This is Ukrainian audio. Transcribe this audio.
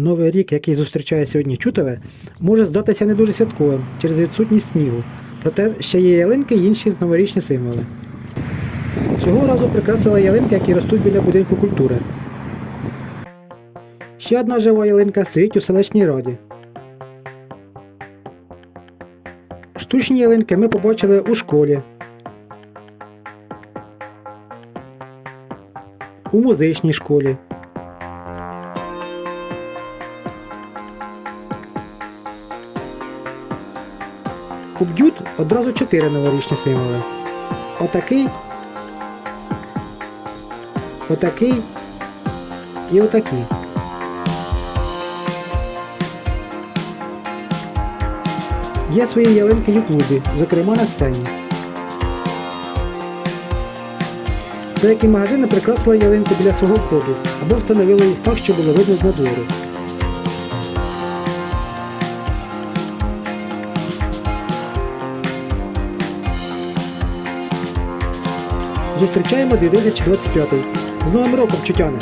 Новий рік, який зустрічає сьогодні Чутове, може здатися не дуже святковим через відсутність снігу. Проте ще є ялинки й інші новорічні символи. Цього разу прикрасила ялинки, які ростуть біля будинку культури. Ще одна жива ялинка стоїть у селищній раді. Штучні ялинки ми побачили у школі, у музичній школі. У б'ют одразу чотири новорічні символи. Отакий, отакий і отакий. Є свої ялинки й у клубі, зокрема на сцені. Деякі магазини прикрасили ялинку біля свого входу або встановили їх так, щоб було видно з надвору. Зустрічаємо 2025. З Новим роком, чутяни!